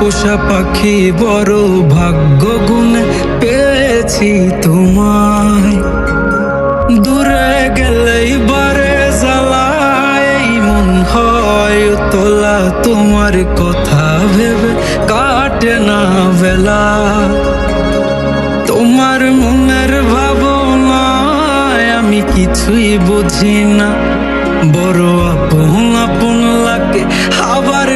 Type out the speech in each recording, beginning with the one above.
পোষা পাখি বড় ভাগ্য গুণে পেয়েছি তোমায়। দূরে গেলেই বারে জ্বালায় মন হয় তোলা তোমার কথা ভেবে কাটে না বেলা। তোমার মনের ভাবনায় আমি কিছুই বুঝি না, বড় আপন আপন লাগে, আবার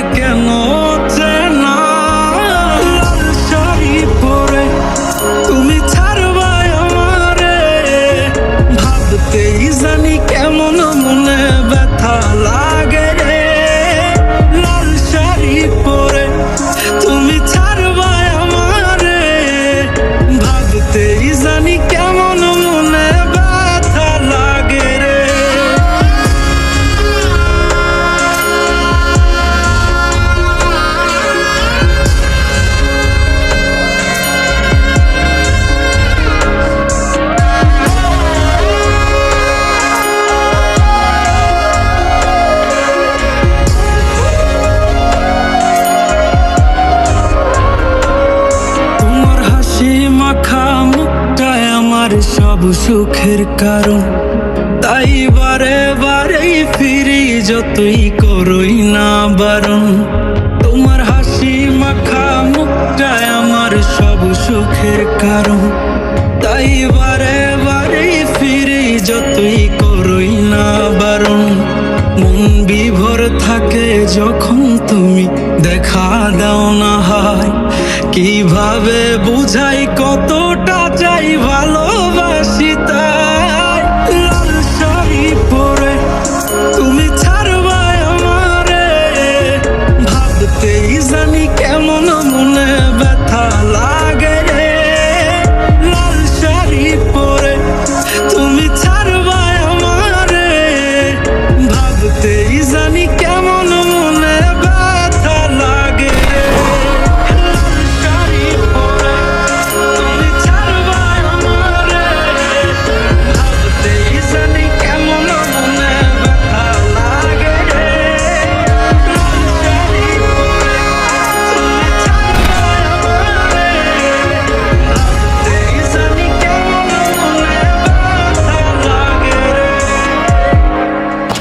সব সুখের কারণ। তাই বারে বারেই ফিরি যতই করই না বারণ। তোমার হাসি মাখা মুখটায় আমার সব সুখের কারণ। তাই বারে বারেই ফিরি যতই করই না বারণ। মন বিভোর থাকে যখন তুমি দেখা দাও না হায়। কীভাবে বুঝাই